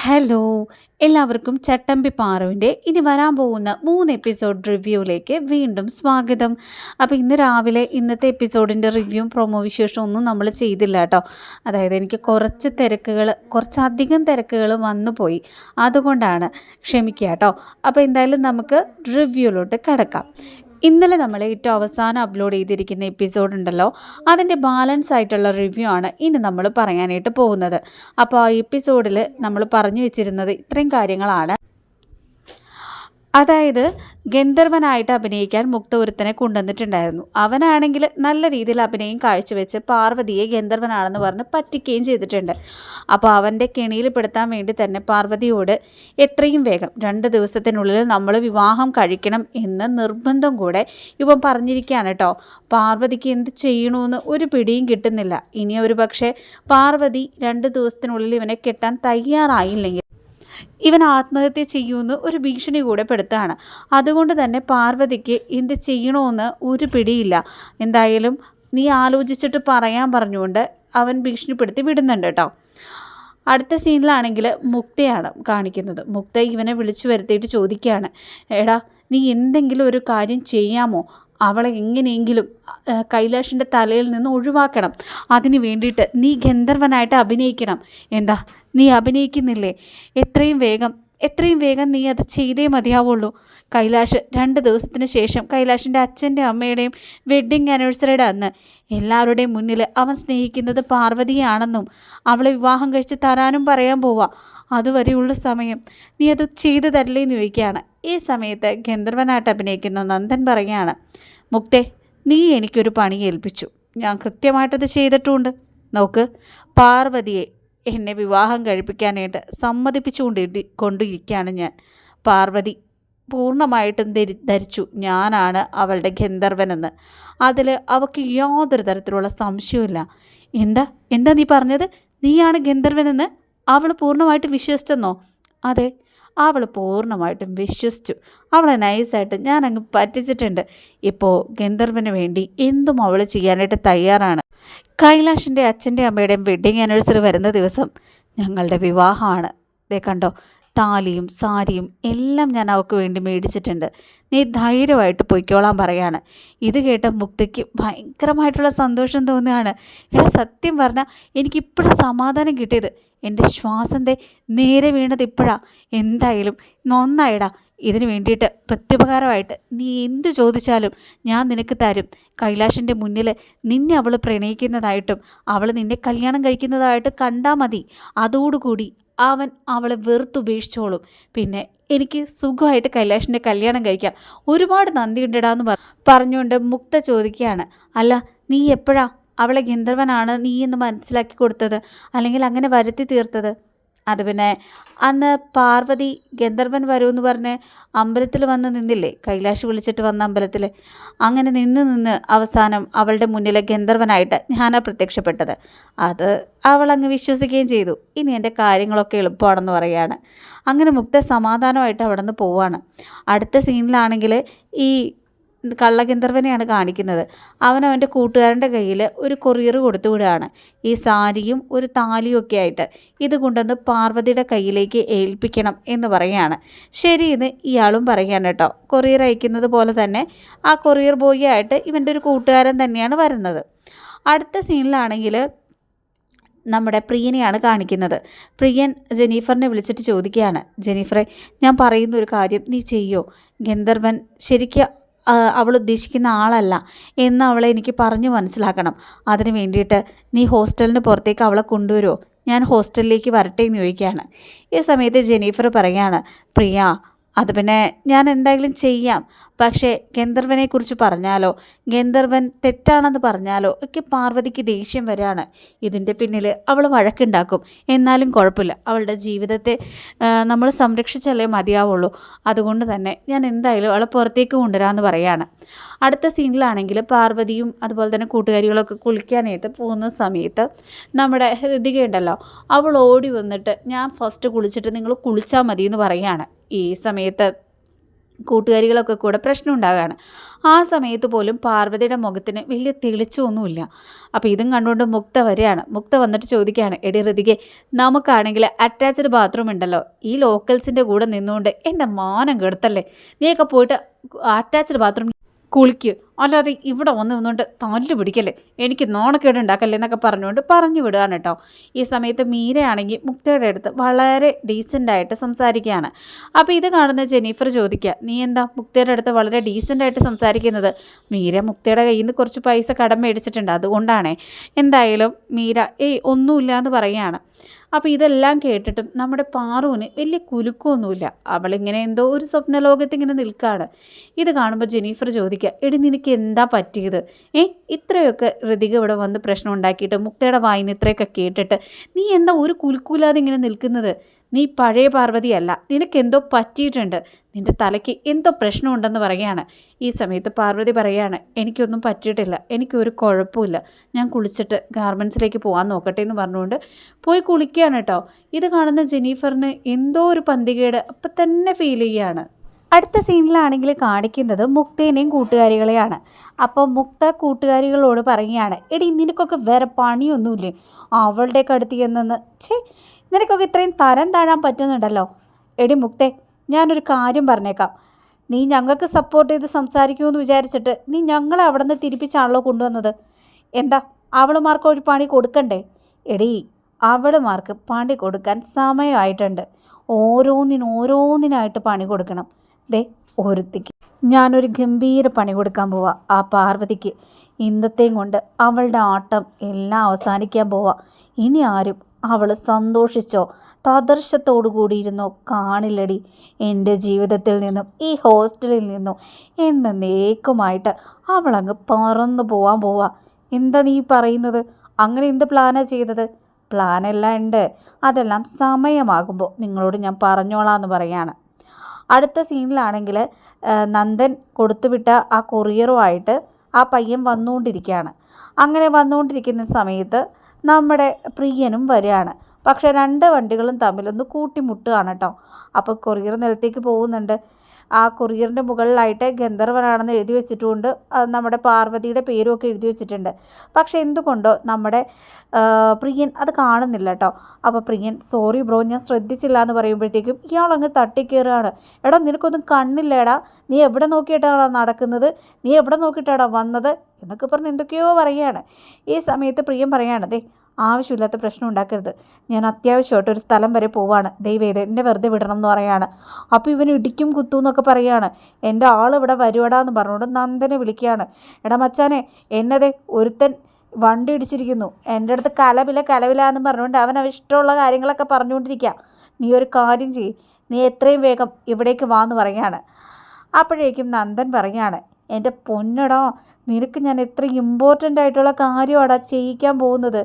Hello എല്ലാവർക്കും ചട്ടമ്പി പാറുവിന്റെ ഇനി വരാൻ പോകുന്ന മൂന്ന് എപ്പിസോഡ് റിവ്യൂയിലേക്ക് വീണ്ടും സ്വാഗതം. അപ്പോൾ ഇന്ന് രാവിലെ ഇന്നത്തെ എപ്പിസോഡിന്റെ റിവ്യൂവും പ്രൊമോ വിശേഷവും ഒന്നും നമ്മൾ ചെയ്തില്ല കേട്ടോ. അതായത് എനിക്ക് കുറച്ച് തിരക്കുകൾ കുറച്ചധികം തിരക്കുകൾ വന്നു പോയി. അതുകൊണ്ടാണ് ക്ഷമിക്കുക കേട്ടോ. അപ്പോൾ എന്തായാലും നമുക്ക് റിവ്യൂയിലോട്ട് കിടക്കാം. ഇന്നലെ നമ്മൾ ഏറ്റവും അവസാനം അപ്ലോഡ് ചെയ്തിരിക്കുന്ന എപ്പിസോഡ് ഉണ്ടല്ലോ അതിന്റെ ബാലൻസ് ആയിട്ടുള്ള റിവ്യൂ ആണ് ഇനി നമ്മൾ പറയാനായിട്ട് പോകുന്നത്. അപ്പോൾ ആ എപ്പിസോഡിൽ നമ്മൾ പറഞ്ഞു വെച്ചിരുന്നത് ഇത്രയും കാര്യങ്ങളാണ്. അതായത് ഗന്ധർവനായിട്ട് അഭിനയിക്കാൻ മുക്ത ഒരുത്തനെ കൊണ്ടുവന്നിട്ടുണ്ടായിരുന്നു. അവനാണെങ്കിൽ നല്ല രീതിയിൽ അഭിനയം കാഴ്ചവെച്ച് പാർവതിയെ ഗന്ധർവനാണെന്ന് പറഞ്ഞ് പറ്റിക്കുകയും ചെയ്തിട്ടുണ്ട്. അപ്പോൾ അവന്റെ കെണിയിൽ പെടുത്താൻ വേണ്ടി തന്നെ പാർവതിയോട് എത്രയും വേഗം രണ്ട് ദിവസത്തിനുള്ളിൽ നമ്മൾ വിവാഹം കഴിക്കണം എന്ന് നിർബന്ധം കൂടെ ഇവൻ പറഞ്ഞിരിക്കുകയാണ് കേട്ടോ. പാർവതിക്ക് എന്ത് ചെയ്യണമെന്ന് ഒരു പിടിയും കിട്ടുന്നില്ല. ഇനി ഒരു പക്ഷേ പാർവതി രണ്ട് ദിവസത്തിനുള്ളിൽ ഇവനെ കെട്ടാൻ തയ്യാറായില്ലെങ്കിൽ ഇവൻ ആത്മഹത്യ ചെയ്യുമെന്ന് ഒരു ഭീഷണി കൂടെ പെടുത്തുകയാണ് അതുകൊണ്ട് തന്നെ പാർവതിക്ക് എന്ത് ചെയ്യണമെന്ന് ഒരു പിടിയില്ല. എന്തായാലും നീ ആലോചിച്ചിട്ട് പറയാൻ പറഞ്ഞുകൊണ്ട് അവൻ ഭീഷണിപ്പെടുത്തി വിടുന്നുണ്ട് കേട്ടോ. അടുത്ത സീനിലാണെങ്കിൽ മുക്തയാണ് കാണിക്കുന്നത്. മുക്ത ഇവനെ വിളിച്ചു വരുത്തിയിട്ട് ചോദിക്കുകയാണ്. എടാ നീ എന്തെങ്കിലും ഒരു കാര്യം ചെയ്യാമോ? അവളെ എങ്ങനെയെങ്കിലും കൈലാഷിന്റെ തലയിൽ നിന്ന് ഒഴിവാക്കണം. അതിന് വേണ്ടിയിട്ട് നീ ഗന്ധർവനായിട്ട് അഭിനയിക്കണം. എന്താ നീ അഭിനയിക്കുന്നില്ലേ? എത്രയും വേഗം എത്രയും വേഗം നീ അത് ചെയ്തേ മതിയാവുള്ളൂ. കൈലാഷ് രണ്ട് ദിവസത്തിന് ശേഷം കൈലാഷിന്റെ അച്ഛന്റെ അമ്മയുടെയും വെഡ്ഡിങ് ആനിവേഴ്സറിയുടെ അന്ന് എല്ലാവരുടെയും മുന്നിൽ അവൻ സ്നേഹിക്കുന്നത് പാർവതിയാണെന്നും അവളെ വിവാഹം കഴിച്ച് തരാനും പറയാൻ പോവാ. അതുവരെയുള്ള സമയം നീ അത് ചെയ്തു തരില്ലേ എന്ന് ചോദിക്കുകയാണ്. ഈ സമയത്ത് ഗന്ധർവനായിട്ട് അഭിനയിക്കുന്ന നന്ദൻ പറയുകയാണ് മുക്തേ നീ എനിക്കൊരു പണി ഏൽപ്പിച്ചു. ഞാൻ കൃത്യമായിട്ടത് ചെയ്തിട്ടുമുണ്ട് നോക്ക് പാർവതിയെ എന്നെ വിവാഹം കഴിപ്പിക്കാനായിട്ട് സമ്മതിപ്പിച്ചുകൊണ്ട് കൊണ്ടിരിക്കുകയാണ് ഞാൻ. പാർവതി പൂർണമായിട്ടും ധരി ധരിച്ചു. ഞാനാണ് അവളുടെ ഗന്ധർവനെന്ന്. അതിൽ അവൾക്ക് യാതൊരു തരത്തിലുള്ള സംശയമില്ല എന്താ എന്താ നീ പറഞ്ഞത്? നീയാണ് ഗന്ധർവനെന്ന്? അവൾ പൂർണമായിട്ട് വിശ്വസിച്ചെന്നോ? അതെ അവൾ പൂർണമായിട്ടും വിശ്വസിച്ചു. അവളെ നൈസായിട്ട് ഞാൻ അങ്ങ് പറ്റിച്ചിട്ടുണ്ട്. ഇപ്പോൾ ഗന്ധർവന് വേണ്ടി എന്തും അവൾ ചെയ്യാനായിട്ട് തയ്യാറാണ്. കൈലാഷിന്റെ അച്ഛന്റെ അമ്മയുടെയും വെഡ്ഡിങ് ആനിവേഴ്സറി വരുന്ന ദിവസം ഞങ്ങളുടെ വിവാഹമാണ്. ദേ കണ്ടോ താലിയും സാരിയും എല്ലാം ഞാൻ അവൾക്ക് വേണ്ടി മേടിച്ചിട്ടുണ്ട്. നീ ധൈര്യമായിട്ട് പൊയ്ക്കോളാൻ പറയാണ്. ഇത് കേട്ട മുക്തിക്ക് ഭയങ്കരമായിട്ടുള്ള സന്തോഷം തോന്നുകയാണ്. എടാ സത്യം പറഞ്ഞാൽ എനിക്കിപ്പോഴും സമാധാനം കിട്ടിയത്. എന്റെ ശ്വാസത്തെ നേരെ വീണത് ഇപ്പോഴാണ് എന്തായാലും നന്നായിടാ. ഇതിന് വേണ്ടിയിട്ട് പ്രത്യുപകാരമായിട്ട് നീ എന്ത് ചോദിച്ചാലും ഞാൻ നിനക്ക് തരും. കൈലാഷിന്റെ മുന്നിൽ നിന്നെ അവൾ പ്രണയിക്കുന്നതായിട്ടും അവൾ നിന്നെ കല്യാണം കഴിക്കുന്നതായിട്ട് കണ്ടാൽ മതി. അതോടുകൂടി അവൻ അവളെ വെറുത്തുപേക്ഷിച്ചോളും. പിന്നെ എനിക്ക് സുഖമായിട്ട് കൈലാഷിന്റെ കല്യാണം കഴിക്കാം. ഒരുപാട് നന്ദിയുണ്ടടാന്ന് പറ പറഞ്ഞുകൊണ്ട് മുക്ത ചോദിക്കുകയാണ്. അല്ല നീ എപ്പോഴാ അവളെ ഗന്ധർവനാണ് നീ എന്ന് മനസ്സിലാക്കി കൊടുത്തത്? അല്ലെങ്കിൽ അങ്ങനെ വരുത്തി തീർത്തത്? അത് പിന്നെ അന്ന് പാർവതി ഗന്ധർവൻ വരുമെന്ന് പറഞ്ഞ് അമ്പലത്തിൽ വന്ന് നിന്നില്ലേ? കൈലാഷ് വിളിച്ചിട്ട് വന്ന അമ്പലത്തിൽ. അങ്ങനെ നിന്ന് നിന്ന് അവസാനം അവളുടെ മുന്നിലെ ഗന്ധർവനായിട്ട് ഞാനാ പ്രത്യക്ഷപ്പെട്ടത്. അത് അവൾ അങ്ങ് വിശ്വസിക്കുകയും ചെയ്തു. ഇനി എന്റെ കാര്യങ്ങളൊക്കെ എളുപ്പമാണെന്ന് പറയുകയാണ്. അങ്ങനെ മുക്ത സമാധാനമായിട്ട് അവിടെ നിന്ന് പോവാണ്. അടുത്ത സീനിലാണെങ്കിൽ ഈ കള്ളഗന്ധർവനെയാണ് കാണിക്കുന്നത്. അവൻ അവന്റെ കൂട്ടുകാരന്റെ കയ്യിൽ ഒരു കൊറിയർ കൊടുത്തുവിടുകയാണ് ഈ സാരിയും ഒരു താലിയും ഒക്കെ ആയിട്ട് ഇത് കൊണ്ടുവന്ന് പാർവതിയുടെ കയ്യിലേക്ക് ഏൽപ്പിക്കണം എന്ന് പറയുകയാണ്. ശരി എന്ന് ഇയാളും പറയുകയാണ് കേട്ടോ. കൊറിയർ അയക്കുന്നത് പോലെ തന്നെ ആ കൊറിയർ ബോയി ആയിട്ട് ഇവന്റെ ഒരു കൂട്ടുകാരൻ തന്നെയാണ് വരുന്നത്. അടുത്ത സീനിലാണെങ്കിൽ നമ്മുടെ പ്രിയനെയാണ് കാണിക്കുന്നത്. പ്രിയൻ ജെനീഫറിനെ വിളിച്ചിട്ട് ചോദിക്കുകയാണ്. ജെനീഫറെ ഞാൻ പറയുന്ന ഒരു കാര്യം നീ ചെയ്യോ? ഗന്ധർവൻ ശരിക്കും അവൾ ഉദ്ദേശിക്കുന്ന ആളല്ല എന്ന് അവളെ എനിക്ക് പറഞ്ഞു മനസ്സിലാക്കണം. അതിന് വേണ്ടിയിട്ട് നീ ഹോസ്റ്റലിന് പുറത്തേക്ക് അവളെ കൊണ്ടുവരുമോ ഞാൻ ഹോസ്റ്റലിലേക്ക് വരട്ടെ എന്ന് ചോദിക്കുകയാണ്. ഈ സമയത്ത് ജെനീഫർ പറയാണ് പ്രിയ അത് പിന്നെ ഞാൻ എന്തായാലും ചെയ്യാം. പക്ഷേ ഗന്ധർവനെക്കുറിച്ച് പറഞ്ഞാലോ ഗന്ധർവൻ തെറ്റാണെന്ന് പറഞ്ഞാലോ ഒക്കെ പാർവതിക്ക് ദേഷ്യം വരാണ്. ഇതിന്റെ പിന്നിൽ അവൾ വഴക്കുണ്ടാക്കും. എന്നാലും കുഴപ്പമില്ല. അവളുടെ ജീവിതത്തെ നമ്മൾ സംരക്ഷിച്ചാലേ മതിയാവുള്ളൂ. അതുകൊണ്ട് തന്നെ ഞാൻ എന്തായാലും അവളെ പുറത്തേക്ക് കൊണ്ടുവരാമെന്ന് പറയാണ്. അടുത്ത സീനിലാണെങ്കിൽ പാർവതിയും അതുപോലെ തന്നെ കൂട്ടുകാരികളൊക്കെ കുളിക്കാനായിട്ട് പോകുന്ന സമയത്ത് നമ്മുടെ ഹൃതിക ഉണ്ടല്ലോ അവൾ ഓടി വന്നിട്ട് ഞാൻ ഫസ്റ്റ് കുളിച്ചിട്ട് നിങ്ങൾ കുളിച്ചാൽ മതി എന്ന് പറയുകയാണ് ഈ സമയത്ത് കൂട്ടുകാരികളൊക്കെ കൂടെ പ്രശ്നം ഉണ്ടാകുകയാണ് ആ സമയത്ത് പോലും പാർവതിയുടെ മുഖത്തിന് വലിയ തെളിച്ചൊന്നുമില്ല അപ്പോൾ ഇതും കണ്ടുകൊണ്ട് മുക്ത വരെയാണ് മുക്ത വന്നിട്ട് ചോദിക്കുകയാണ് എടി ഋതികെ നമുക്കാണെങ്കിൽ അറ്റാച്ച്ഡ് ബാത്റൂം ഉണ്ടല്ലോ. ഈ ലോക്കൽസിന്റെ കൂടെ നിന്നുകൊണ്ട് എന്റെ മാനം കെടുത്തല്ലേ? നീയൊക്കെ പോയിട്ട് അറ്റാച്ച്ഡ് ബാത്റൂം കുളിക്ക്. അല്ലാതെ ഇവിടെ വന്ന് നിന്നുകൊണ്ട് തല്ലു പിടിക്കല്ലേ? എനിക്ക് നോണക്കേട് ഉണ്ടാക്കല്ലേ എന്നൊക്കെ പറഞ്ഞുകൊണ്ട് പറഞ്ഞു വിടുകയാണ് കേട്ടോ. ഈ സമയത്ത് മീരയാണെങ്കിൽ മുക്തയുടെ അടുത്ത് വളരെ ഡീസന്റായിട്ട് സംസാരിക്കുകയാണ്. അപ്പോൾ ഇത് കാണുന്ന ജെനീഫർ ചോദിക്കുക നീ എന്താ മുക്തയുടെ അടുത്ത് വളരെ ഡീസന്റായിട്ട് സംസാരിക്കുന്നത്? മീര മുക്തയുടെ കയ്യിൽ നിന്ന് കുറച്ച് പൈസ കടം മേടിച്ചിട്ടുണ്ട്. അതുകൊണ്ടാണേ. എന്തായാലും മീര ഏയ് ഒന്നുമില്ല എന്ന് പറയുകയാണ്. അപ്പോൾ ഇതെല്ലാം കേട്ടിട്ടും നമ്മുടെ പാറുവിന് വലിയ കുലുക്കമൊന്നുമില്ല. അവളിങ്ങനെ എന്തോ ഒരു സ്വപ്ന ലോകത്ത് ഇങ്ങനെ നിൽക്കുകയാണ് ഇത് കാണുമ്പോൾ ജെനീഫർ ചോദിക്കുക എടി നിനക്ക് എന്താ പറ്റിയത്? ഏ ഇത്രയൊക്കെ ഋതിക ഇവിടെ വന്ന് പ്രശ്നം ഉണ്ടാക്കിയിട്ട് മുക്തയുടെ വായിന്ന് ഇത്രയൊക്കെ കേട്ടിട്ട് നീ എന്താ ഒരു കുലുക്കൂലാതെ ഇങ്ങനെ നിൽക്കുന്നത്? നീ പഴയ പാർവതിയല്ല. നിനക്കെന്തോ പറ്റിയിട്ടുണ്ട്. നിന്റെ തലയ്ക്ക് എന്തോ പ്രശ്നമുണ്ടെന്ന് പറയുകയാണ്. ഈ സമയത്ത് പാർവതി പറയുകയാണ് എനിക്കൊന്നും പറ്റിയിട്ടില്ല. എനിക്കൊരു കുഴപ്പമില്ല. ഞാൻ കുളിച്ചിട്ട് ഗാർമെൻസിലേക്ക് പോകാൻ നോക്കട്ടെ എന്ന് പറഞ്ഞുകൊണ്ട് പോയി കുളിക്കുകയാണ് കേട്ടോ. ഇത് കാണുന്ന ജെനീഫറിന് എന്തോ ഒരു പന്തികേട് അപ്പം തന്നെ ഫീൽ ചെയ്യുകയാണ്. അടുത്ത സീനിലാണെങ്കിൽ കാണിക്കുന്നത് മുക്തേനെയും കൂട്ടുകാരികളെയാണ്. അപ്പോൾ മുക്ത കൂട്ടുകാരികളോട് പറയുകയാണ് എടി നിനക്കൊക്കെ വേറെ പണിയൊന്നുമില്ലേ? അവളുടെയൊക്കെ അടുത്ത് ചെന്നെന്ന് ഛേ നിനക്കൊക്കെ ഇത്രയും തരം താഴാൻ പറ്റുന്നുണ്ടല്ലോ. എടി മുക്തേ ഞാനൊരു കാര്യം പറഞ്ഞേക്കാം. നീ ഞങ്ങൾക്ക് സപ്പോർട്ട് ചെയ്ത് സംസാരിക്കുമെന്ന് വിചാരിച്ചിട്ട് നീ ഞങ്ങളെ അവിടെ നിന്ന് തിരിപ്പിച്ചാണല്ലോ കൊണ്ടുവന്നത്. എന്താ അവളുമാർക്ക് ഒരു പണി കൊടുക്കണ്ടേ? എടി അവളുമാർക്ക് പണി കൊടുക്കാൻ സമയമായിട്ടുണ്ട്. ഓരോന്നിനും ഓരോന്നിനായിട്ട് പണി കൊടുക്കണം. ദേ ഒരുത്തിക്ക്. ഞാനൊരു ഗംഭീര പണി കൊടുക്കാൻ പോവാ ആ പാർവതിക്ക്. ഇന്നത്തെയും കൊണ്ട് അവളുടെ ആട്ടം എല്ലാം അവസാനിക്കാൻ പോവാ. ഇനി ആരും അവൾ സന്തോഷിച്ചോ? തദർശത്തോടു കൂടിയിരുന്നോ കാണില്ലടി എന്റെ ജീവിതത്തിൽ നിന്നും ഈ ഹോസ്റ്റലിൽ നിന്നും എന്നേക്കുമായിട്ട് അവളങ്ങ് പറന്നു പോവാൻ പോവാ. എന്താ നീ പറയുന്നത്? അങ്ങനെ എന്ത് പ്ലാനാ ചെയ്തത്? പ്ലാനെല്ലാം ഉണ്ട്. അതെല്ലാം സമയമാകുമ്പോൾ നിങ്ങളോട് ഞാൻ പറഞ്ഞോളാം എന്ന് പറയാണ്. അടുത്ത സീനിലാണെങ്കിൽ നന്ദൻ കൊടുത്തുവിട്ട ആ കൊറിയറുമായിട്ട് ആ പയ്യൻ വന്നുകൊണ്ടിരിക്കുകയാണ് അങ്ങനെ വന്നുകൊണ്ടിരിക്കുന്ന സമയത്ത് നമ്മുടെ പ്രിയനും വരികയാണ് പക്ഷേ രണ്ട് വണ്ടികളും തമ്മിലൊന്ന് കൂട്ടിമുട്ടുകയാണ് കേട്ടോ അപ്പോൾ കൊറിയർ നിലത്തേക്ക് പോകുന്നുണ്ട്. ആ കൊറിയറിന്റെ മുകളിലായിട്ട് ഗന്ധർവനാണെന്ന് എഴുതി വെച്ചിട്ടുമുണ്ട് നമ്മുടെ പാർവതിയുടെ പേരും ഒക്കെ എഴുതി വെച്ചിട്ടുണ്ട്. പക്ഷേ എന്തുകൊണ്ടോ നമ്മുടെ പ്രിയൻ അത് കാണുന്നില്ല കേട്ടോ. അപ്പോൾ പ്രിയൻ സോറി ബ്രോ ഞാൻ ശ്രദ്ധിച്ചില്ല എന്ന് പറയുമ്പോഴത്തേക്കും ഇയാളങ്ങ് തട്ടിക്കയറുകയാണ് എടാ നിനക്കൊന്നും കണ്ണില്ലേടാ? നീ എവിടെ നോക്കിയിട്ടാണോ നടക്കുന്നത്? നീ എവിടെ നോക്കിയിട്ടാണോ വന്നത്? എന്നൊക്കെ പറഞ്ഞ് എന്തൊക്കെയോ പറയുകയാണ്. ഈ സമയത്ത് പ്രിയം പറയുകയാണ് ദേ ആവശ്യമില്ലാത്ത പ്രശ്നം ഉണ്ടാക്കരുത്. ഞാൻ അത്യാവശ്യമായിട്ട് ഒരു സ്ഥലം വരെ പോവാണ്. ദൈവേത് എന്നെ വെറുതെ വിടണം എന്ന് പറയാണ്. അപ്പോൾ ഇവന് ഇടിക്കും കുത്തും എന്നൊക്കെ പറയുകയാണ് എന്റെ ആൾ ഇവിടെ വരുവടാന്ന് പറഞ്ഞുകൊണ്ട് നന്ദനെ വിളിക്കുകയാണ്. എടാ മച്ചാനെ എന്നതേ ഒരുത്തൻ വണ്ടി ഇടിച്ചിരിക്കുന്നു. എന്റെ അടുത്ത് കലവില കലവില എന്ന് പറഞ്ഞുകൊണ്ട് അവൻ ഇഷ്ടമുള്ള കാര്യങ്ങളൊക്കെ പറഞ്ഞുകൊണ്ടിരിക്കുക. നീ ഒരു കാര്യം ചെയ്യ്. നീ എത്രയും വേഗം ഇവിടേക്ക് വാന്ന് പറയാണ് അപ്പോഴേക്കും നന്ദൻ പറയാണ് എന്റെ പൊന്നടാ നിനക്ക് ഞാൻ എത്ര ഇമ്പോർട്ടന്റ് ആയിട്ടുള്ള കാര്യമാടാ ചെയ്യിക്കാൻ പോകുന്നത്?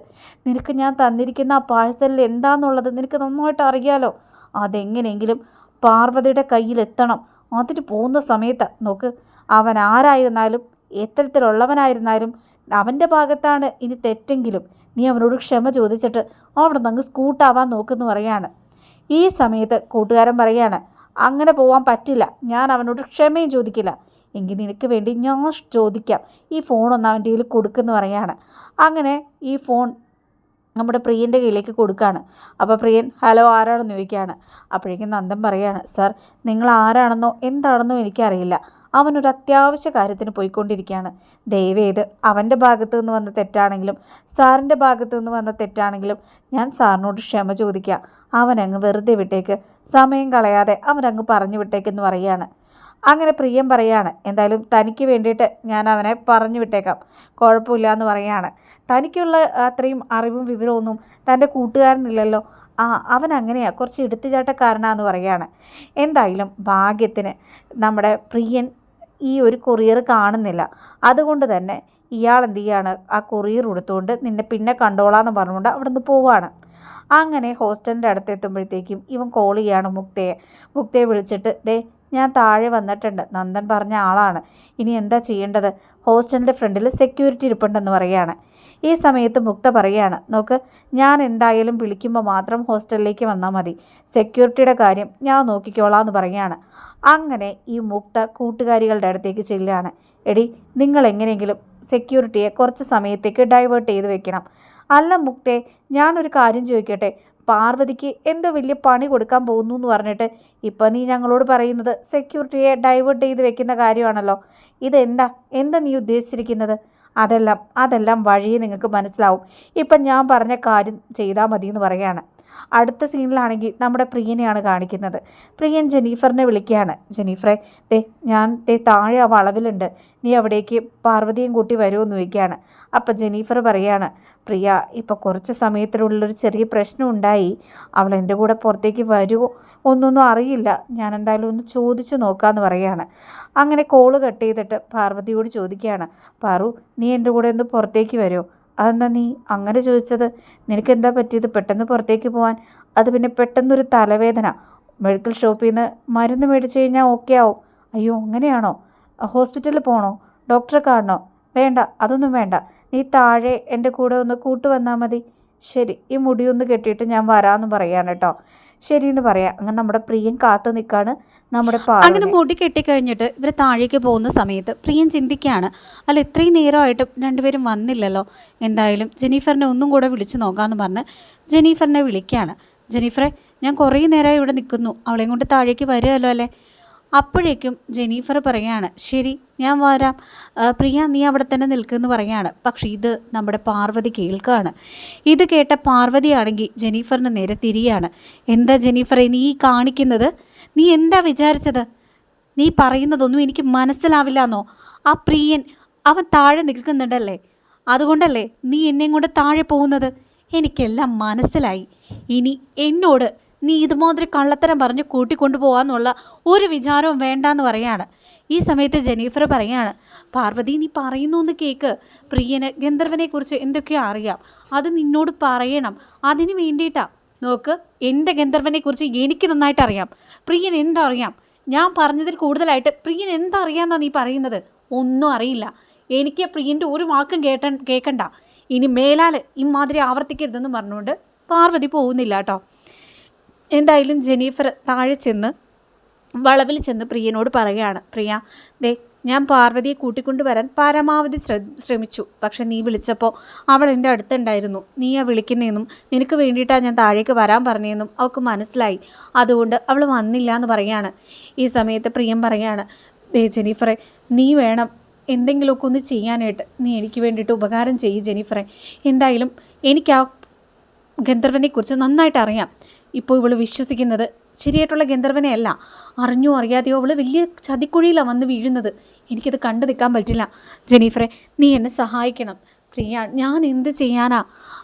നിനക്ക് ഞാൻ തന്നിരിക്കുന്ന ആ പാഴ്സലിൽ എന്താണെന്നുള്ളത് നിനക്ക് നന്നായിട്ട് അറിയാലോ? അതെങ്ങനെയെങ്കിലും പാർവതിയുടെ കയ്യിൽ എത്തണം. അതിന് പോകുന്ന സമയത്ത് നോക്ക് അവൻ ആരായിരുന്നാലും എത്തരത്തിലുള്ളവനായിരുന്നാലും അവന്റെ ഭാഗത്താണ് ഇനി തെറ്റെങ്കിലും നീ അവനോട് ക്ഷമ ചോദിച്ചിട്ട് അവിടെ നിന്ന് അങ്ങ് സ്കൂട്ടാവാൻ നോക്കുന്നു പറയാണ്. ഈ സമയത്ത് കൂട്ടുകാരൻ പറയാണ് അങ്ങനെ പോകാൻ പറ്റില്ല. ഞാൻ അവനോട് ക്ഷമയും ചോദിക്കില്ല. എങ്കിൽ നിനക്ക് വേണ്ടി ഞാൻ ചോദിക്കാം. ഈ ഫോൺ ഒന്ന് അവന്റെ കയ്യിൽ കൊടുക്കുമെന്ന് പറയാണ്. അങ്ങനെ ഈ ഫോൺ നമ്മുടെ പ്രിയന്റെ കയ്യിലേക്ക് കൊടുക്കുകയാണ് അപ്പോൾ പ്രിയൻ ഹലോ ആരാണെന്ന് ചോദിക്കുകയാണ്. അപ്പോഴേക്കും നന്ദൻ പറയാണ് സാർ നിങ്ങൾ ആരാണെന്നോ എന്താണെന്നോ എനിക്കറിയില്ല. അവനൊരു അത്യാവശ്യ കാര്യത്തിന് പോയിക്കൊണ്ടിരിക്കുകയാണ്. ദയവേത് അവന്റെ ഭാഗത്തു നിന്ന് വന്ന തെറ്റാണെങ്കിലും സാറിന്റെ ഭാഗത്തു നിന്ന് വന്ന തെറ്റാണെങ്കിലും ഞാൻ സാറിനോട് ക്ഷമ ചോദിക്കുക അവനങ്ങ് വെറുതെ വിട്ടേക്ക്. സമയം കളയാതെ അവനങ്ങ് പറഞ്ഞു വിട്ടേക്കെന്ന് പറയുകയാണ്. അങ്ങനെ പ്രിയം പറയാണ്. എന്തായാലും തനിക്ക് വേണ്ടിയിട്ട് ഞാൻ അവനെ പറഞ്ഞു വിട്ടേക്കാം. കുഴപ്പമില്ല എന്ന് പറയാണ് തനിക്കുള്ള അത്രയും അറിവും വിവരമൊന്നും തന്റെ കൂട്ടുകാരനില്ലല്ലോ. ആ അവൻ അങ്ങനെയാണ് കുറച്ച് എടുത്തുചാട്ടക്കാരനാന്ന് പറയാണ് എന്തായാലും ഭാഗ്യത്തിന് നമ്മുടെ പ്രിയൻ ഈ ഒരു കൊറിയർ കാണുന്നില്ല. അതുകൊണ്ട് തന്നെ ഇയാൾ എന്ത് ചെയ്യാണ്? ആ കൊറിയർ കൊടുത്തുകൊണ്ട് നിന്നെ പിന്നെ കണ്ടോളാം എന്ന് പറഞ്ഞുകൊണ്ട് അവിടെ നിന്ന് പോവാണ്. അങ്ങനെ ഹോസ്റ്റലിന്റെ അടുത്ത് എത്തുമ്പോഴത്തേക്കും ഇവൻ കോൾ ചെയ്യാണ് മുക്തയെ. മുക്തയെ വിളിച്ചിട്ട് ദേ ഞാൻ താഴെ വന്നിട്ടുണ്ട്. നന്ദൻ പറഞ്ഞ ആളാണ്. ഇനി എന്താ ചെയ്യേണ്ടത്? ഹോസ്റ്റലിന്റെ ഫ്രണ്ടിൽ സെക്യൂരിറ്റി ഇരിപ്പുണ്ടെന്ന് പറയുകയാണ്. ഈ സമയത്ത് മുക്ത പറയുകയാണ് നോക്ക് ഞാൻ എന്തായാലും വിളിക്കുമ്പോൾ മാത്രം ഹോസ്റ്റലിലേക്ക് വന്നാൽ മതി. സെക്യൂരിറ്റിയുടെ കാര്യം ഞാൻ നോക്കിക്കോളാം എന്ന് പറയുകയാണ്. അങ്ങനെ ഈ മുക്ത കൂട്ടുകാരികളുടെ അടുത്തേക്ക് ചെല്ലുകയാണ്. എടി നിങ്ങൾ എങ്ങനെയെങ്കിലും സെക്യൂരിറ്റിയെ കുറച്ച് സമയത്തേക്ക് ഡൈവേർട്ട് ചെയ്ത് വെക്കണം. അല്ല മുക്തേ ഞാനൊരു കാര്യം ചോദിക്കട്ടെ? പാർവതിക്ക് എന്തോ വലിയ പണി കൊടുക്കാൻ പോകുന്നു എന്ന് പറഞ്ഞിട്ട് ഇപ്പം നീ ഞങ്ങളോട് പറയുന്നത് സെക്യൂരിറ്റിയെ ഡൈവേർട്ട് ചെയ്ത് വെക്കുന്ന കാര്യമാണല്ലോ. ഇതെന്താ? എന്താ നീ ഉദ്ദേശിച്ചിരിക്കുന്നത്? അതെല്ലാം അതെല്ലാം വഴിയെ നിങ്ങൾക്ക് മനസ്സിലാവും. ഇപ്പം ഞാൻ പറഞ്ഞ കാര്യം ചെയ്താൽ മതി എന്ന് പറയുകയാണ്. അടുത്ത സീനിലാണെങ്കിൽ നമ്മുടെ പ്രിയനെയാണ് കാണിക്കുന്നത്. പ്രിയൻ ജെനീഫറിനെ വിളിക്കുകയാണ്. ജെനീഫറെ ദേ ഞാൻ ദേ താഴെ ആ വളവിലുണ്ട്. നീ അവിടേക്ക് പാർവതിയും കൂട്ടി വരുമോ എന്ന് ചോദിക്കുകയാണ്. അപ്പം ജെനീഫർ പറയാണ് പ്രിയ ഇപ്പോൾ കുറച്ച് സമയത്തിനുള്ളൊരു ചെറിയ പ്രശ്നം ഉണ്ടായി. അവൾ എന്റെ കൂടെ പുറത്തേക്ക് വരുമോ ഒന്നൊന്നും അറിയില്ല. ഞാൻ എന്തായാലും ഒന്ന് ചോദിച്ചു നോക്കാമെന്ന് പറയാണ്. അങ്ങനെ കോൾ കട്ട് ചെയ്തിട്ട് പാർവതിയോട് ചോദിക്കുകയാണ് പാറു നീ എന്റെ കൂടെ ഒന്ന് പുറത്തേക്ക് വരുമോ അതെന്താ നീ അങ്ങനെ ചോദിച്ചത്? നിനക്ക് എന്താ പറ്റിയത്? പെട്ടെന്ന് പുറത്തേക്ക് പോകാൻ അത് പിന്നെ പെട്ടെന്നൊരു തലവേദന. മെഡിക്കൽ ഷോപ്പിൽ നിന്ന് മരുന്ന് മേടിച്ചു കഴിഞ്ഞാൽ ഓക്കെ ആവും. അയ്യോ അങ്ങനെയാണോ? ഹോസ്പിറ്റലിൽ പോകണോ ഡോക്ടറെ കാണണോ? വേണ്ട അതൊന്നും വേണ്ട. നീ താഴെ എന്റെ കൂടെ ഒന്ന് കൂട്ടു വന്നാൽ മതി. ശരി ഈ മുടിയൊന്ന് കെട്ടിയിട്ട് ഞാൻ വരാമെന്ന് പറയാണ് കേട്ടോ. ശരി എന്ന് പറയാം. അങ്ങനെ നമ്മുടെ പ്രിയൻ കാത്തു നിൽക്കാണ് നമ്മുടെ അങ്ങനെ മുടി കെട്ടിക്കഴിഞ്ഞിട്ട് ഇവർ താഴേക്ക് പോകുന്ന സമയത്ത് പ്രിയൻ ചിന്തിക്കുകയാണ് അല്ല ഇത്രയും നേരമായിട്ടും രണ്ടുപേരും വന്നില്ലല്ലോ. എന്തായാലും ജെനീഫറിനെ ഒന്നും കൂടെ വിളിച്ചു നോക്കാമെന്ന് പറഞ്ഞ് ജെനീഫറിനെ വിളിക്കുകയാണ്. ജെനീഫറെ ഞാൻ കുറേ നേരമായി ഇവിടെ നിൽക്കുന്നു. അവളെയും കൊണ്ട് താഴേക്ക് വരുമല്ലോ അല്ലേ? അപ്പോഴേക്കും ജെനീഫർ പറയാണ് ശരി ഞാൻ വരാം. പ്രിയ നീ അവിടെ തന്നെ നിൽക്കുമെന്ന് പറയാണ്. പക്ഷേ ഇത് നമ്മുടെ പാർവതി കേൾക്കുകയാണ് ഇത് കേട്ട പാർവതിയാണെങ്കിൽ ജെനീഫറിന് നേരെ തിരിയാണ്. എന്താ ജെനീഫറെ നീ കാണിക്കുന്നത്? നീ എന്താ വിചാരിച്ചത്? നീ പറയുന്നതൊന്നും എനിക്ക് മനസ്സിലാവില്ല എന്നോ ആ പ്രിയൻ അവൻ താഴെ നിൽക്കുന്നുണ്ടല്ലേ? അതുകൊണ്ടല്ലേ നീ എന്നെയും കൊണ്ട് താഴെ പോകുന്നത്? എനിക്കെല്ലാം മനസ്സിലായി. ഇനി എന്നോട് നീ ഇതുമാതിരി കള്ളത്തരം പറഞ്ഞ് കൂട്ടിക്കൊണ്ടു പോകാന്നുള്ള ഒരു വിചാരവും വേണ്ടാന്ന് പറയാണ് ഈ സമയത്ത് ജെനീഫർ പറയാണ് പാർവതി നീ പറയുന്നു എന്ന് കേക്ക്. പ്രിയന് ഗന്ധർവനെക്കുറിച്ച് എന്തൊക്കെയോ അറിയാം. അത് നിന്നോട് പറയണം. അതിന് വേണ്ടിയിട്ടാ. നോക്ക് എന്റെ ഗന്ധർവനെക്കുറിച്ച് എനിക്ക് നന്നായിട്ട് അറിയാം പ്രിയൻ എന്തറിയാം? ഞാൻ പറഞ്ഞതിൽ കൂടുതലായിട്ട് പ്രിയൻ എന്തറിയാന്നാ നീ പറയുന്നത്? ഒന്നും അറിയില്ല. എനിക്ക് പ്രിയന്റെ ഒരു വാക്കും കേട്ട കേൾക്കണ്ട ഇനി മേലാൽ ഇമാതിരി ആവർത്തിക്കരുതെന്ന് പറഞ്ഞുകൊണ്ട് പാർവതി പോകുന്നില്ല കേട്ടോ. എന്തായാലും ജെനീഫർ താഴെ ചെന്ന് വളവിൽ ചെന്ന് പ്രിയനോട് പറയുകയാണ് പ്രിയ ദേ ഞാൻ പാർവതിയെ കൂട്ടിക്കൊണ്ടുവരാൻ പരമാവധി ശ്ര ശ്രമിച്ചു. പക്ഷെ നീ വിളിച്ചപ്പോൾ അവൾ എന്റെ അടുത്തുണ്ടായിരുന്നു. നീ ആ വിളിക്കുന്നതെന്നും നിനക്ക് വേണ്ടിയിട്ടാണ് ഞാൻ താഴേക്ക് വരാൻ പറഞ്ഞതെന്നും അവൾക്ക് മനസ്സിലായി. അതുകൊണ്ട് അവൾ വന്നില്ല എന്ന് പറയാണ് ഈ സമയത്ത് പ്രിയം പറയാണ് ദേ ജെനീഫറെ നീ വേണം എന്തെങ്കിലുമൊക്കെ ഒന്ന് ചെയ്യാനായിട്ട്. നീ എനിക്ക് വേണ്ടിയിട്ട് ഉപകാരം ചെയ്യ് ജെനീഫറെ. എന്തായാലും എനിക്ക് ആ ഗന്ധർവനെക്കുറിച്ച് നന്നായിട്ട് അറിയാം. ഇപ്പോൾ ഇവൾ വിശ്വസിക്കുന്നത് ശരിയായിട്ടുള്ള ഗന്ധർവനെ അല്ല അറിഞ്ഞോ അറിയാതെയോ അവൾ വലിയ ചതിക്കുഴിയിലാണ് വന്ന് വീഴുന്നത്. എനിക്കത് കണ്ടു നിൽക്കാൻ പറ്റില്ല. ജെനീഫറെ നീ എന്നെ സഹായിക്കണം. പ്രിയ ഞാൻ എന്ത് ചെയ്യാനാ?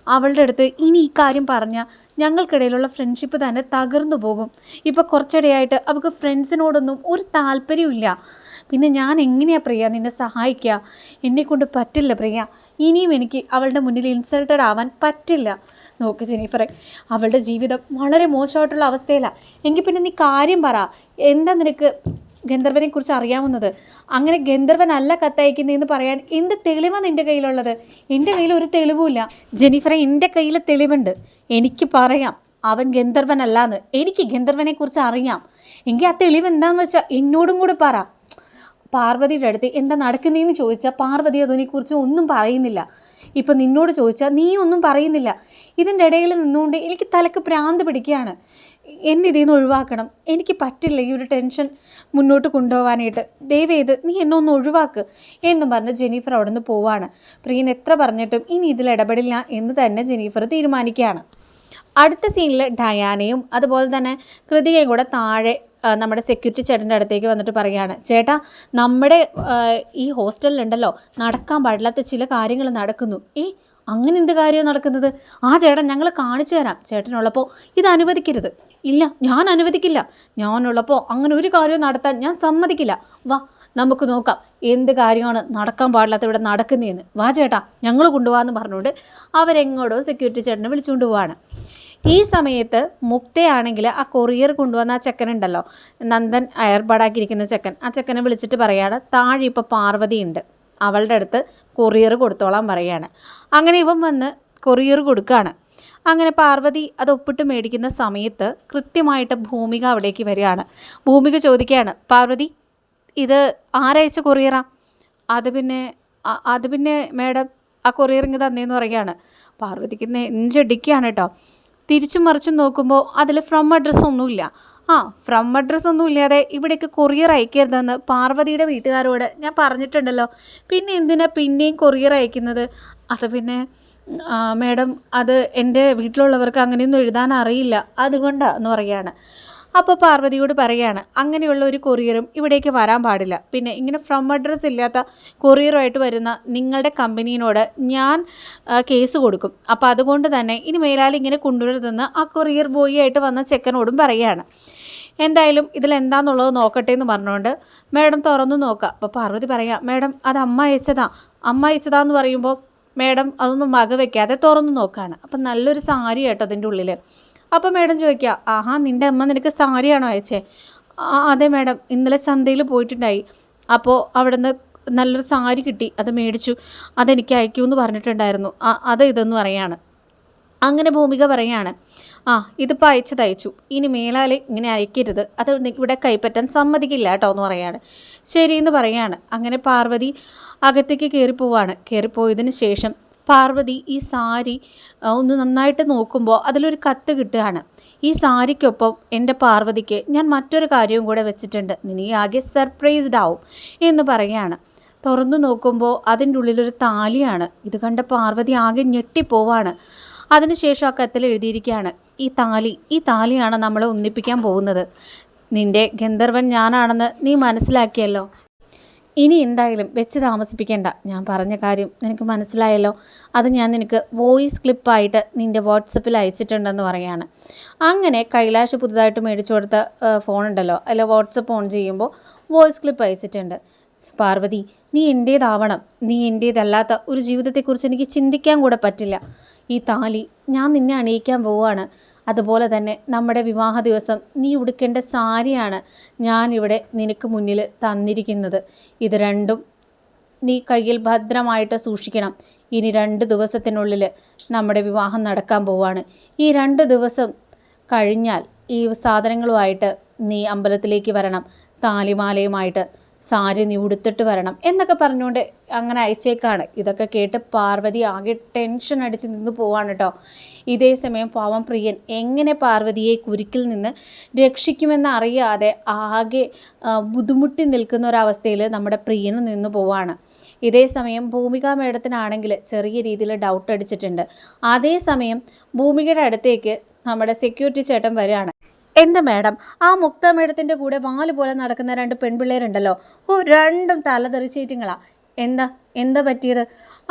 അവളുടെ അടുത്ത് ഇനി ഈ കാര്യം പറഞ്ഞാൽ ഞങ്ങൾക്കിടയിലുള്ള ഫ്രണ്ട്ഷിപ്പ് തന്നെ തകർന്നു പോകും. ഇപ്പോൾ കുറച്ചിടെയായിട്ട് അവൾക്ക് ഫ്രണ്ട്സിനോടൊന്നും ഒരു താല്പര്യമില്ല പിന്നെ ഞാൻ എങ്ങനെയാണ് പ്രിയ നിന്നെ സഹായിക്കുക എന്നെക്കൊണ്ട് പറ്റില്ല പ്രിയ. ഇനിയും എനിക്ക് അവളുടെ മുന്നിൽ ഇൻസൾട്ടഡ് ആവാൻ പറ്റില്ല. നോക്ക് ജെനീഫറെ അവളുടെ ജീവിതം വളരെ മോശമായിട്ടുള്ള അവസ്ഥയിലാണ് എങ്കിൽ പിന്നെ നീ കാര്യം പറ. എന്താ നിനക്ക് ഗന്ധർവനെ കുറിച്ച് അറിയാവുന്നത്? അങ്ങനെ ഗന്ധർവനല്ല കത്തയക്കുന്നതെന്ന് പറയാൻ എന്ത് തെളിവാണ് നിന്റെ കയ്യിലുള്ളത്? എന്റെ കയ്യിൽ ഒരു തെളിവുമില്ല. ജെനീഫറെ എന്റെ കയ്യിൽ തെളിവുണ്ട്. എനിക്ക് പറയാം അവൻ ഗന്ധർവനല്ലാന്ന്. എനിക്ക് ഗന്ധർവനെ കുറിച്ച് അറിയാം. എങ്കിൽ ആ തെളിവ് എന്താണെന്ന് വെച്ചാൽ എന്നോടും കൂടെ പറ. പാർവതിയുടെ അടുത്ത് എന്താ നടക്കുന്നതെന്ന് ചോദിച്ചാൽ പാർവതി അതിനെക്കുറിച്ച് ഒന്നും പറയുന്നില്ല. ഇപ്പം നിന്നോട് ചോദിച്ചാൽ നീ ഒന്നും പറയുന്നില്ല. ഇതിന്റെ ഇടയിൽ നിന്നുകൊണ്ട് എനിക്ക് തലക്ക് പ്രാന്ത് പിടിക്കുകയാണ്. എന്നെ ഇതിൽ നിന്ന് ഒഴിവാക്കണം. എനിക്ക് പറ്റില്ല ഈ ഒരു ടെൻഷൻ മുന്നോട്ട് കൊണ്ടുപോകാനായിട്ട് ദയവേത് നീ എന്നെ ഒന്ന് ഒഴിവാക്ക്. എന്നും പറഞ്ഞ് ജെനീഫർ അവിടെ നിന്ന് പോവാണ്. പ്രിയൻ എത്ര പറഞ്ഞിട്ടും ഇനി ഇതിൽ ഇടപെടില്ല എന്ന് തന്നെ ജെനീഫർ തീരുമാനിക്കുകയാണ്. അടുത്ത സീനിൽ ഡയാനയും അതുപോലെ തന്നെ കൃതികയും കൂടെ താഴെ നമ്മുടെ സെക്യൂരിറ്റി ചേട്ടന്റെ അടുത്തേക്ക് വന്നിട്ട് പറയുകയാണ് ചേട്ടാ നമ്മുടെ ഈ ഹോസ്റ്റലിലുണ്ടല്ലോ നടക്കാൻ പാടില്ലാത്ത ചില കാര്യങ്ങൾ നടക്കുന്നു. ഈ അങ്ങനെ എന്ത് കാര്യമാണ് നടക്കുന്നത്? ആ ചേട്ടൻ ഞങ്ങൾ കാണിച്ചു തരാം. ചേട്ടനുള്ളപ്പോൾ ഇത് അനുവദിക്കരുത്. ഇല്ല ഞാൻ അനുവദിക്കില്ല. ഞാനുള്ളപ്പോൾ അങ്ങനെ ഒരു കാര്യവും നടത്താൻ ഞാൻ സമ്മതിക്കില്ല. വാ നമുക്ക് നോക്കാം എന്ത് കാര്യമാണ് നടക്കാൻ പാടില്ലാത്ത ഇവിടെ നടക്കുന്നതെന്ന്. വാ ചേട്ടാ ഞങ്ങൾ കൊണ്ടുപോകാമെന്ന് പറഞ്ഞുകൊണ്ട് അവരെങ്ങോട്ടോ സെക്യൂരിറ്റി ചേട്ടനെ വിളിച്ചുകൊണ്ട് പോവാണ്. ഈ സമയത്ത് മുക്തയാണെങ്കിൽ ആ കൊറിയർ കൊണ്ടുവന്ന ആ ചെക്കനുണ്ടല്ലോ നന്ദൻ അയർപാടാക്കിയിരിക്കുന്ന ചെക്കൻ. ആ ചെക്കനെ വിളിച്ചിട്ട് പറയാണ് താഴെ ഇപ്പോൾ പാർവതി ഉണ്ട് അവളുടെ അടുത്ത് കൊറിയർ കൊടുത്തോളാൻ പറയാണ്. അങ്ങനെ ഇവൻ വന്ന് കൊറിയർ കൊടുക്കുകയാണ് അങ്ങനെ പാർവതി അത് ഒപ്പിട്ട് മേടിക്കുന്ന സമയത്ത് കൃത്യമായിട്ട് ഭൂമിക അവിടേക്ക് വരികയാണ്. ഭൂമിക ചോദിക്കുകയാണ് പാർവതി ഇത് ആരയച്ച കൊറിയറാ അത് പിന്നെ അത് പിന്നെ മേഡം ആ കൊറിയർ ഇങ്ങ് തന്നേന്ന് പറയുകയാണ് പാർവതിക്ക് നെഞ്ചടിക്കുകയാണ് കേട്ടോ. തിരിച്ചും മറിച്ചും നോക്കുമ്പോൾ അതിൽ ഫ്രം അഡ്രസ്സ് ഒന്നുമില്ല. ആ ഫ്രം അഡ്രസ്സ് ഒന്നും ഇല്ലാതെ ഇവിടേക്ക് കൊറിയർ അയക്കരുതെന്ന് പാർവതിയുടെ വീട്ടുകാരോട് ഞാൻ പറഞ്ഞിട്ടുണ്ടല്ലോ. പിന്നെ എന്തിനാ പിന്നെയും കൊറിയർ അയക്കുന്നത്? അത് പിന്നെ മേഡം അത് എന്റെ വീട്ടിലുള്ളവർക്ക് അങ്ങനെയൊന്നും എഴുതാൻ അറിയില്ല. അതുകൊണ്ടാണ് എന്ന് പറയാണ്. അപ്പോൾ പാർവതിയോട് പറയാണ് അങ്ങനെയുള്ള ഒരു കൊറിയറും ഇവിടേക്ക് വരാൻ പാടില്ല. പിന്നെ ഇങ്ങനെ ഫ്രം അഡ്രസ് ഇല്ലാത്ത കൊറിയറുമായിട്ട് വരുന്ന നിങ്ങളുടെ കമ്പനിയോട് ഞാൻ കേസ് കൊടുക്കും. അപ്പോൾ അതുകൊണ്ട് തന്നെ ഇനി മേലാൽ ഇങ്ങനെ കൊണ്ടുവരുതെന്ന് ആ കൊറിയർ ബോയി ആയിട്ട് വന്ന ചെക്കനോടും പറയാണ്. എന്തായാലും ഇതിലെന്താന്നുള്ളത് നോക്കട്ടെ എന്ന് പറഞ്ഞുകൊണ്ട് മേഡം തുറന്നു നോക്കാം അപ്പോൾ പാർവതി പറയാം മേഡം അത് അമ്മ അയച്ചതാ. അമ്മ അയച്ചതാന്ന് പറയുമ്പോൾ മേഡം അതൊന്നും വക വെക്കാതെ തുറന്നു നോക്കാണ്. അപ്പം നല്ലൊരു സാരി കേട്ടോ അതിന്റെ ഉള്ളിൽ അപ്പോൾ മേഡം ചോദിക്കുക ആഹാ നിന്റെ അമ്മ നിനക്ക് സാരിയാണോ അയച്ചേ? അതെ മേഡം ഇന്നലെ ചന്തയിൽ പോയിട്ടുണ്ടായി. അപ്പോൾ അവിടുന്ന് നല്ലൊരു സാരി കിട്ടി അത് മേടിച്ചു. അതെനിക്ക് അയക്കൂ എന്ന് പറഞ്ഞിട്ടുണ്ടായിരുന്നു. ആ അത് ഇതെന്ന് പറയാണ്. അങ്ങനെ ഭൂമിക പറയാണ് ആ ഇതിപ്പോൾ അയച്ചത് അയച്ചു. ഇനി മേലാൽ ഇങ്ങനെ അയക്കരുത്. അത് ഇവിടെ കൈപ്പറ്റാൻ സമ്മതിക്കില്ല കേട്ടോ എന്ന് പറയാണ്. ശരിയെന്ന് പറയാണ്. അങ്ങനെ പാർവതി അകത്തേക്ക് കയറിപ്പോവാണ് കയറിപ്പോയതിന് ശേഷം പാർവതി ഈ സാരി ഒന്ന് നന്നായിട്ട് നോക്കുമ്പോൾ അതിലൊരു കത്ത് കിട്ടുകയാണ്. ഈ സാരിക്കൊപ്പം എന്റെ പാർവതിക്ക് ഞാൻ മറ്റൊരു കാര്യവും കൂടെ വെച്ചിട്ടുണ്ട്. നീ ആകെ സർപ്രൈസ്ഡ് ആവും എന്ന് പറയുകയാണ്. തുറന്നു നോക്കുമ്പോൾ അതിന്റെ ഉള്ളിലൊരു താലിയാണ്. ഇത് കണ്ട പാർവതി ആകെ ഞെട്ടിപ്പോവാണ്. അതിനുശേഷം ആ കത്തിൽ എഴുതിയിരിക്കുകയാണ് ഈ താലി ഈ താലിയാണ് നമ്മളെ ഒന്നിപ്പിക്കാൻ പോകുന്നത്. നിന്റെ ഗന്ധർവൻ ഞാനാണെന്ന് നീ മനസ്സിലാക്കിയല്ലോ. ഇനി എന്തായാലും വെച്ച് താമസിപ്പിക്കേണ്ട. ഞാൻ പറഞ്ഞ കാര്യം നിനക്ക് മനസ്സിലായല്ലോ? അത് ഞാൻ നിനക്ക് വോയിസ് ക്ലിപ്പായിട്ട് നിന്റെ വാട്സപ്പിൽ അയച്ചിട്ടുണ്ടെന്ന് പറയാണ് അങ്ങനെ കൈലാഷ് പുതുതായിട്ട് മേടിച്ചു കൊടുത്ത ഫോൺ ഉണ്ടല്ലോ. അല്ല വാട്സപ്പ് ഓൺ ചെയ്യുമ്പോൾ വോയിസ് ക്ലിപ്പ് അയച്ചിട്ടുണ്ട്. പാർവതി നീ എന്റേതാവണം നീ എന്റേതല്ലാത്ത ഒരു ജീവിതത്തെക്കുറിച്ച് എനിക്ക് ചിന്തിക്കാൻ കൂടെ പറ്റില്ല. ഈ താലി ഞാൻ നിന്നെ അണിയിക്കാൻ പോവുകയാണ്. അതുപോലെ തന്നെ നമ്മുടെ വിവാഹ ദിവസം നീ ഉടുക്കേണ്ട സാരിയാണ് ഞാനിവിടെ നിനക്ക് മുന്നിൽ തന്നിരിക്കുന്നത്. ഇത് രണ്ടും നീ കയ്യിൽ ഭദ്രമായിട്ട് സൂക്ഷിക്കണം. ഇനി രണ്ട് ദിവസത്തിനുള്ളിൽ നമ്മുടെ വിവാഹം നടക്കാൻ പോവാണ്. ഈ രണ്ട് ദിവസം കഴിഞ്ഞാൽ ഈ സാധനങ്ങളുമായിട്ട് നീ അമ്പലത്തിലേക്ക് വരണം. താലിമാലയുമായിട്ട് സാരി നീ ഉടുത്തിട്ട് വരണം എന്നൊക്കെ പറഞ്ഞുകൊണ്ട് അങ്ങനെ അയച്ചേക്കാണ്. ഇതൊക്കെ കേട്ട് പാർവതി ആകെ ടെൻഷൻ അടിച്ച് നിന്ന് പോവാണ് കേട്ടോ ഇതേ സമയം പാവം പ്രിയൻ എങ്ങനെ പാർവതിയെ കുരുക്കിൽ നിന്ന് രക്ഷിക്കുമെന്ന് അറിയാതെ ആകെ ബുദ്ധിമുട്ടി നിൽക്കുന്ന ഒരവസ്ഥയിൽ നമ്മുടെ പ്രിയന് നിന്ന് പോവാണ്. ഇതേ സമയം ഭൂമിക മേഡത്തിനാണെങ്കിൽ ചെറിയ രീതിയിൽ ഡൗട്ട് അടിച്ചിട്ടുണ്ട്. അതേസമയം ഭൂമികയുടെ അടുത്തേക്ക് നമ്മുടെ സെക്യൂരിറ്റി ചേട്ടൻ വരികയാണ്. എന്റെ മേഡം ആ മുക്ത മേഡത്തിന്റെ കൂടെ വാൽ പോലെ നടക്കുന്ന രണ്ട് പെൺപിള്ളേരുണ്ടല്ലോ. ഓ രണ്ടും തലതെറിച്ചീറ്റുങ്ങളാ എന്താ എന്താ പറ്റിയത്?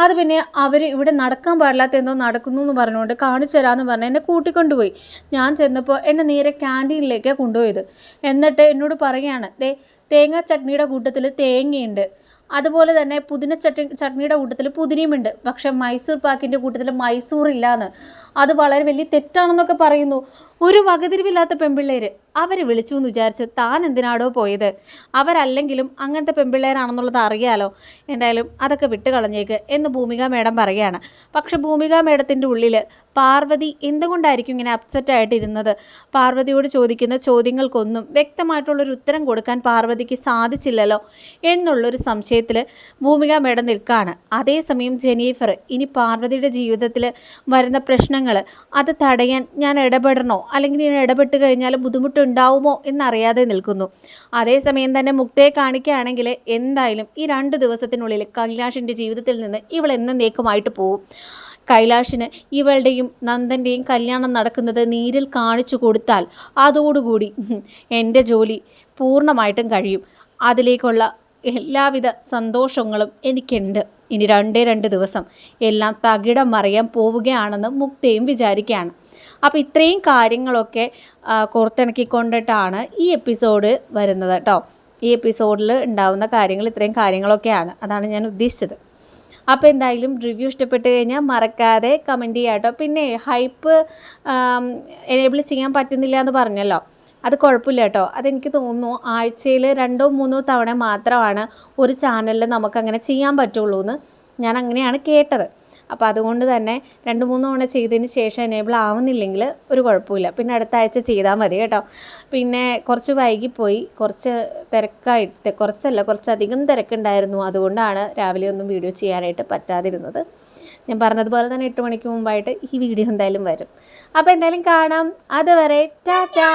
അത് പിന്നെ അവർ ഇവിടെ നടക്കാൻ പാടില്ലാത്ത എന്തോ നടക്കുന്നു എന്ന് പറഞ്ഞുകൊണ്ട് കാണിച്ചു തരാമെന്ന് പറഞ്ഞ് എന്നെ കൂട്ടിക്കൊണ്ടുപോയി. ഞാൻ ചെന്നപ്പോൾ എന്നെ നേരെ ക്യാന്റീനിലേക്കാണ് കൊണ്ടുപോയത്. എന്നിട്ട് എന്നോട് പറയുകയാണ് ദേ തേങ്ങാ ചട്നിയുടെ കൂട്ടത്തിൽ തേങ്ങയുണ്ട്. അതുപോലെ തന്നെ പുതിന ചട്ടി ചട്നിയുടെ കൂട്ടത്തിൽ പുതിനയുമുണ്ട്. പക്ഷേ മൈസൂർ പാക്കിന്റെ കൂട്ടത്തിൽ മൈസൂർ ഇല്ലാന്ന് അത് വളരെ വലിയ തെറ്റാണെന്നൊക്കെ പറയുന്നു. ഒരു വകതിരിവില്ലാത്ത പെൺപിള്ളേര് അവർ വിളിച്ചു എന്ന് വിചാരിച്ച് താൻ എന്തിനാടോ പോയത്? അവരല്ലെങ്കിലും അങ്ങനത്തെ പെൺപിള്ളേരാണെന്നുള്ളത് അറിയാലോ. എന്തായാലും അതൊക്കെ വിട്ട് കളഞ്ഞേക്ക് എന്ന് ഭൂമിക മേഡം പറയുകയാണ്. പക്ഷെ ഭൂമിക മേഡത്തിന്റെ ഉള്ളിൽ പാർവതി എന്തുകൊണ്ടായിരിക്കും ഇങ്ങനെ അപ്സെറ്റ് ആയിട്ടിരുന്നത്? പാർവതിയോട് ചോദിക്കുന്ന ചോദ്യങ്ങൾക്കൊന്നും വ്യക്തമായിട്ടുള്ളൊരു ഉത്തരം കൊടുക്കാൻ പാർവതിക്ക് സാധിച്ചില്ലല്ലോ എന്നുള്ളൊരു സംശയത്തിൽ ഭൂമിക മേഡം നിൽക്കുകയാണ് അതേസമയം ജെനീഫർ ഇനി പാർവതിയുടെ ജീവിതത്തിൽ വരുന്ന പ്രശ്നങ്ങൾ അത് തടയാൻ ഞാൻ ഇടപെടണോ? അല്ലെങ്കിൽ ഞാൻ ഇടപെട്ട് കഴിഞ്ഞാൽ ബുദ്ധിമുട്ടുണ്ടാവുമോ എന്നറിയാതെ നിൽക്കുന്നു. അതേസമയം തന്നെ മുക്തയെ കാണിക്കുകയാണെങ്കിൽ എന്തായാലും ഈ രണ്ട് ദിവസത്തിനുള്ളിൽ കൈലാഷിന്റെ ജീവിതത്തിൽ നിന്ന് ഇവൾ എന്നേക്കുമായിട്ട് പോവും. കൈലാഷിന് ഇവളുടെയും നന്ദന്റെയും കല്യാണം നടക്കുന്നത് നീരിൽ കാണിച്ചു കൊടുത്താൽ അതോടുകൂടി എന്റെ ജോലി പൂർണമായിട്ടും കഴിയും. അതിലേക്കുള്ള എല്ലാവിധ സന്തോഷങ്ങളും എനിക്കുണ്ട്. ഇനി രണ്ടേ രണ്ട് ദിവസം എല്ലാം തകിടം മറിയാൻ പോവുകയാണെന്ന് മുക്തയും വിചാരിക്കുകയാണ്. അപ്പോൾ ഇത്രയും കാര്യങ്ങളൊക്കെ കോർത്തിണക്കിക്കൊണ്ടിട്ടാണ് ഈ എപ്പിസോഡ് വരുന്നത് കേട്ടോ ഈ എപ്പിസോഡിൽ ഉണ്ടാവുന്ന കാര്യങ്ങൾ ഇത്രയും കാര്യങ്ങളൊക്കെയാണ്. അതാണ് ഞാൻ ഉദ്ദേശിച്ചത്. അപ്പോൾ എന്തായാലും റിവ്യൂ ഇഷ്ടപ്പെട്ട് കഴിഞ്ഞാൽ മറക്കാതെ കമന്റ് ചെയ്യാം കേട്ടോ പിന്നെ ഹൈപ്പ് എനേബിൾ ചെയ്യാൻ പറ്റുന്നില്ല എന്ന് പറഞ്ഞല്ലോ. അത് കുഴപ്പമില്ല കേട്ടോ അതെനിക്ക് തോന്നുന്നു ആഴ്ചയിൽ രണ്ടോ മൂന്നോ തവണ മാത്രമാണ് ഒരു ചാനലിൽ നമുക്കങ്ങനെ ചെയ്യാൻ പറ്റുള്ളൂ എന്ന് ഞാൻ അങ്ങനെയാണ് കേട്ടത്. അപ്പോൾ അതുകൊണ്ട് തന്നെ രണ്ട് മൂന്ന് തവണ ചെയ്തതിന് ശേഷം എനേബിൾ ആവുന്നില്ലെങ്കിൽ ഒരു കുഴപ്പമില്ല. പിന്നെ അടുത്ത ആഴ്ച ചെയ്താൽ മതി കേട്ടോ. പിന്നെ കുറച്ച് വൈകിപ്പോയി. കുറച്ച് തിരക്കായിട്ട് കുറച്ചല്ല കുറച്ചധികം തിരക്കുണ്ടായിരുന്നു. അതുകൊണ്ടാണ് രാവിലെ ഒന്നും വീഡിയോ ചെയ്യാനായിട്ട് പറ്റാതിരുന്നത്. ഞാൻ പറഞ്ഞതുപോലെ തന്നെ എട്ട് മണിക്ക് മുമ്പായിട്ട് ഈ വീഡിയോ എന്തായാലും വരും. അപ്പോൾ എന്തായാലും കാണാം. അതുവരെ ടാറ്റാ!